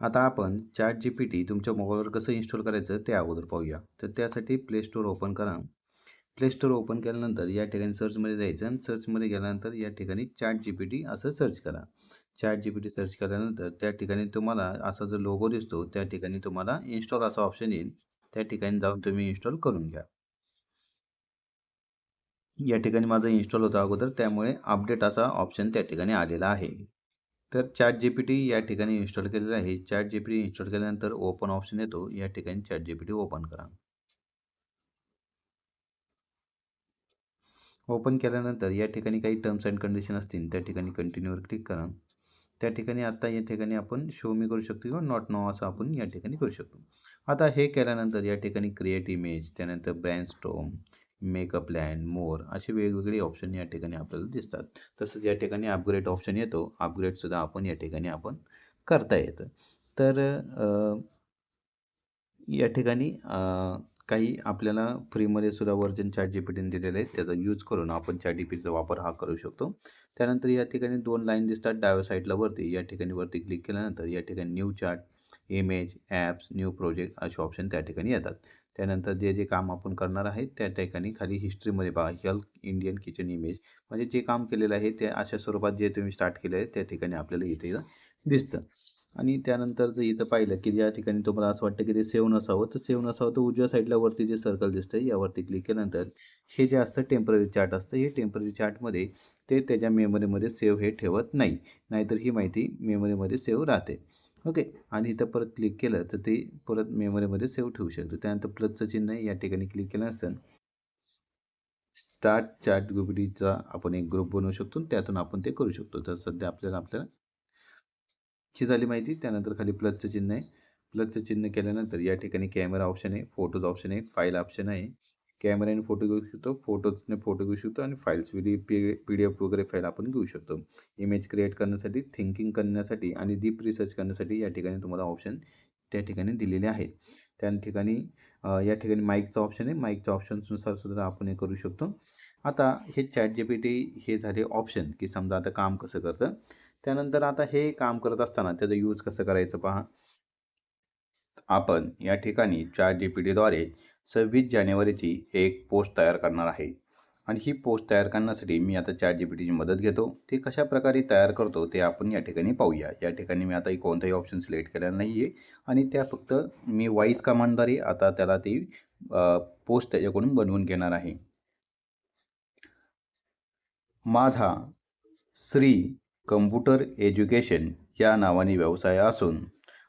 आता आपण chat G P T तुमच्या मोबाईलवर कसं इन्स्टॉल करायचं ते अगोदर पाहूया. तर त्यासाठी प्ले स्टोअर ओपन करा. प्ले स्टोअर ओपन केल्यानंतर या ठिकाणी सर्चमध्ये जायचं आणि सर्चमध्ये गेल्यानंतर या ठिकाणी चॅट जी पी टी असं सर्च करा. Chat G P T search केल्यानंतर त्या ठिकाणी तुम्हाला असा जो लोगो दिसतो त्या ठिकाणी तुम्हाला इन्स्टॉल असा ऑप्शन येईल. त्या ठिकाणी जाऊन तुम्ही इन्स्टॉल करून घ्या. या ठिकाणी माझं इन्स्टॉल होतं अगोदर त्यामुळे अपडेट असा ऑप्शन त्या ठिकाणी आलेला आहे. तर चॅट जी पी टी या ठिकाणी इन्स्टॉल केलेलं आहे. Chat G P T install केल्यानंतर ओपन ऑप्शन येतो. या ठिकाणी chat G P T open करा. ओपन केल्यानंतर या ठिकाणी काही टर्म्स अँड कंडिशन असतील त्या ठिकाणी कंटिन्यूवर क्लिक करा. त्या ठिकाणी आता या ठिकाणी आपण शो मी करू शकतो किंवा नॉट नो असं आपण या ठिकाणी करू शकतो. आता हे केल्यानंतर या ठिकाणी क्रिएट इमेज त्यानंतर ब्रँड स्टोम मेकअप लँड मोर असे वेगवेगळे ऑप्शन या ठिकाणी आपल्याला दिसतात. तसंच या ठिकाणी अपग्रेड ऑप्शन येतो. अपग्रेडसुद्धा आपण या ठिकाणी आपण करता येतं. तर या ठिकाणी काही आपल्याला फ्रीमध्ये सुद्धा वर्जन चॅट जी पी टीने दिलेलं आहे. त्याचा यूज करून आपण चॅट जी पीचा वापर हा करू शकतो. त्यानंतर या ठिकाणी दोन लाईन दिसतात. डाव्या साईडला वरती या ठिकाणी वरती क्लिक केल्यानंतर या ठिकाणी new chat image apps new project असे ऑप्शन त्या ठिकाणी येतात. त्यानंतर जे जे काम आपण करणार आहे त्या ठिकाणी खाली हिस्ट्रीमध्ये पहा. हेल्थ इंडियन किचन इमेज म्हणजे जे काम केलेलं आहे ते अशा स्वरूपात जे तुम्ही स्टार्ट केलं आहे त्या ठिकाणी आपल्याला इथे दिसतं. आणि त्यानंतर जर इथं पाहिलं की ज्या ठिकाणी तुम्हाला असं वाटतं की ते सेव्ह नसावं तर सेव्ह नसावं तर उजव्या साईडला वरती जे सर्कल दिसतं यावरती क्लिक केल्यानंतर हे जे असतं टेंपररी चार्ट असतं हे टेंपररी चार्टमध्ये ते त्याच्या मेमरीमध्ये सेव्ह हे ठेवत नाही. नाहीतर ही माहिती मेमरीमध्ये सेव्ह राहते. ओके. आणि इथं परत क्लिक केलं तर ते परत मेमरीमध्ये सेव्ह ठेवू शकतो. त्यानंतर प्लसचं चिन्ह या ठिकाणी क्लिक केलं असतं स्टार्ट चॅट गुगडीचा आपण एक ग्रुप बनवू शकतो त्यातून आपण ते करू शकतो. तर सध्या आपल्याला आपल्याला ही झाली माहिती. त्यानंतर खाली प्लसचं चिन्ह आहे. प्लसचं चिन्ह केल्यानंतर या ठिकाणी कॅमेरा ऑप्शन आहे फोटोज ऑप्शन आहे फाईल ऑप्शन आहे. कॅमेऱ्याने फोटो घेऊ शकतो फोटोजने फोटो घेऊ शकतो आणि files video P P D F वगैरे फाईल आपण घेऊ शकतो. इमेज क्रिएट करण्यासाठी थिंकिंग करण्यासाठी आणि डीप रिसर्च करण्यासाठी या ठिकाणी तुम्हाला ऑप्शन त्या ठिकाणी दिलेले आहे त्या ठिकाणी या ठिकाणी माईकचा ऑप्शन आहे. माईकच्या ऑप्शन्सनुसार सुद्धा आपण हे करू शकतो. आता हे चॅट जी पी टी हे झाले ऑप्शन की समजा आता काम कसं करतं. त्यानंतर आता हे काम करत असताना त्याचा यूज कसं करायचं पहा. आपण या ठिकाणी चार जी पी टीद्वारे सव्वीस जानेवारीची एक पोस्ट तयार करणार आहे. आणि ही पोस्ट तयार करण्यासाठी मी आता चार जी पी टीची मदत घेतो. ती कशा प्रकारे तयार करतो ते आपण या ठिकाणी पाहूया. या ठिकाणी मी आता कोणताही ऑप्शन सिलेक्ट केलेला नाही आहे आणि त्या फक्त मी वाईस कमांडद्वारे आता त्याला ती पोस्ट त्याच्याकडून बनवून घेणार आहे. माझा श्री कम्प्युटर एज्युकेशन या नावाने व्यवसाय असून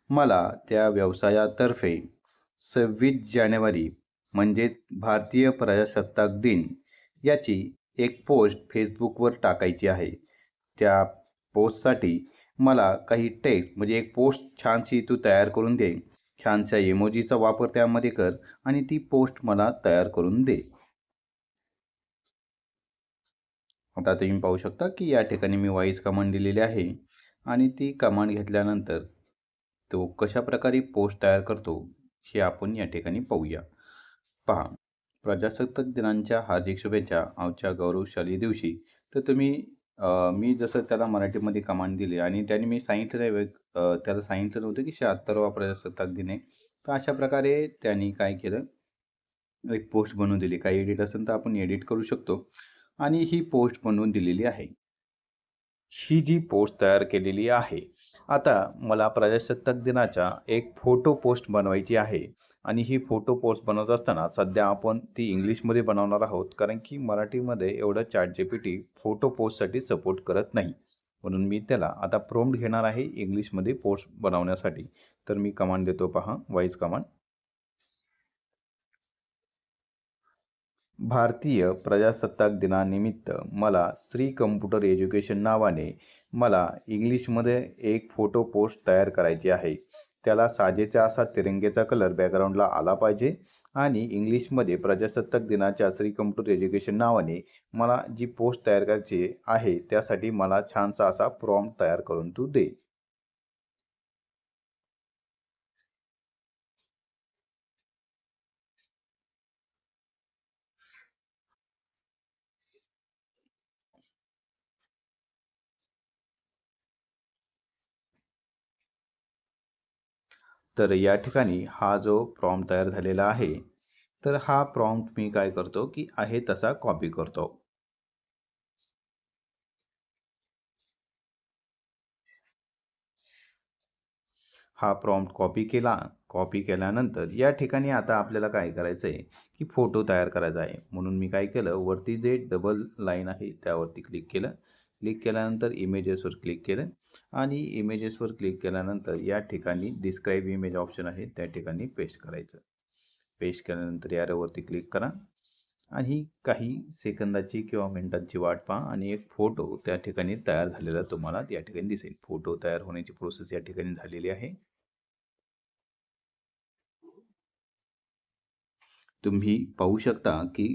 मला त्या व्यवसायातर्फे सव्वीस जानेवारी म्हणजे भारतीय प्रजासत्ताक दिन याची एक पोस्ट फेसबुकवर टाकायची आहे. त्या पोस्टसाठी मला काही टेक्स्ट म्हणजे एक पोस्ट छानशी तू तयार करून दे. छानशा इमोजीचा वापर त्यामध्ये कर आणि ती पोस्ट मला तयार करून दे. आता तुम्ही पाहू शकता की या ठिकाणी मी वॉईस कमांड दिलेली आहे आणि ती कमांड घेतल्यानंतर तो कशा प्रकारे पोस्ट तयार करतो हे आपण या ठिकाणी पाहूया. पहा प्रजासत्ताक दिनांच्या हार्दिक शुभेच्छा आमच्या गौरवशाली दिवशी. तर तुम्ही मी जसं त्याला मराठीमध्ये कमांड दिली आणि त्याने मी सांगितलं त्याला सांगितलं नव्हतं की शहात्तरवा प्रजासत्ताक दिन आहे. तर अशा प्रकारे त्यांनी काय केलं? एक पोस्ट बनवून दिली. काही एडिट असेल तर आपण एडिट करू शकतो. आणि ही पोस्ट बनवून दिलेली आहे. ही जी पोस्ट तयार केलेली आहे. आता मला प्रजासत्ताक दिनाच्या एक फोटो पोस्ट बनवायची आहे. आणि ही फोटो पोस्ट बनवत असताना सध्या आपण ती इंग्लिशमध्ये बनवणार आहोत. कारण की मराठीमध्ये एवढं chat G P T photo पोस्टसाठी support करत नाही. म्हणून मी त्याला आता प्रोम्प्ट घेणार आहे इंग्लिशमध्ये पोस्ट बनवण्यासाठी. तर मी कमांड देतो पहा. वाईज कमांड भारतीय प्रजासत्ताक दिनानिमित्त मला श्री कम्प्युटर एज्युकेशन नावाने मला इंग्लिशमध्ये एक फोटो पोस्ट तयार करायची आहे. त्याला साजेचा असा तिरंगेचा कलर बॅकग्राऊंडला आला पाहिजे आणि इंग्लिशमध्ये प्रजासत्ताक दिनाच्या श्री कम्प्युटर एज्युकेशन नावाने मला जी पोस्ट तयार करायची आहे त्यासाठी मला छानसा असा प्रॉम तयार करून तू दे. तर या ठिकाणी हा जो प्रॉम तयार झालेला आहे तर हा प्रॉम्प्ट मी काय करतो की आहे तसा कॉपी करतो. हा प्रॉम्प्ट कॉपी केला कॉपी केल्यानंतर या ठिकाणी आता आपल्याला काय करायचं आहे की फोटो तयार करायचा आहे. म्हणून मी काय केलं वरती जे डबल लाईन आहे त्यावरती क्लिक केलं. क्लिक केल्यानंतर इमेजेसवर क्लिक केलं. आणि इमेजेसवर क्लिक केल्यानंतर या ठिकाणी डिस्क्राईब इमेज ऑप्शन आहे त्या ठिकाणी पेस्ट करायचं. पेस्ट केल्यानंतर यावरती क्लिक करा. आणि काही सेकंदाची किंवा मिनिटांची वाट पहा आणि एक फोटो त्या ठिकाणी तयार झालेला तुम्हाला या ठिकाणी दिसेल. फोटो तयार होण्याची प्रोसेस या ठिकाणी झालेली आहे. तुम्ही पाहू शकता की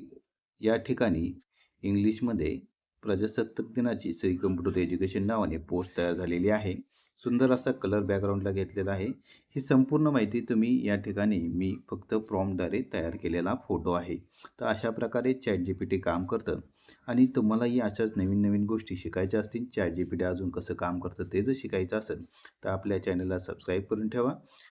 या ठिकाणी इंग्लिशमध्ये प्रजासत्ताक दिनाची श्री कम्प्युटर एज्युकेशन नावाने पोस्ट तयार झालेली आहे. सुंदर असा कलर बॅकग्राऊंडला घेतलेला आहे. ही संपूर्ण माहिती तुम्ही या ठिकाणी मी फक्त प्रॉमद्वारे तयार केलेला फोटो आहे. तर अशा प्रकारे चॅट जी पी टी काम करतं. आणि तुम्हालाही अशाच नवीन नवीन गोष्टी शिकायच्या असतील चॅट जी पी टी अजून कसं काम करतं ते जर शिकायचं असेल तर आपल्या चॅनलला सबस्क्राईब करून ठेवा.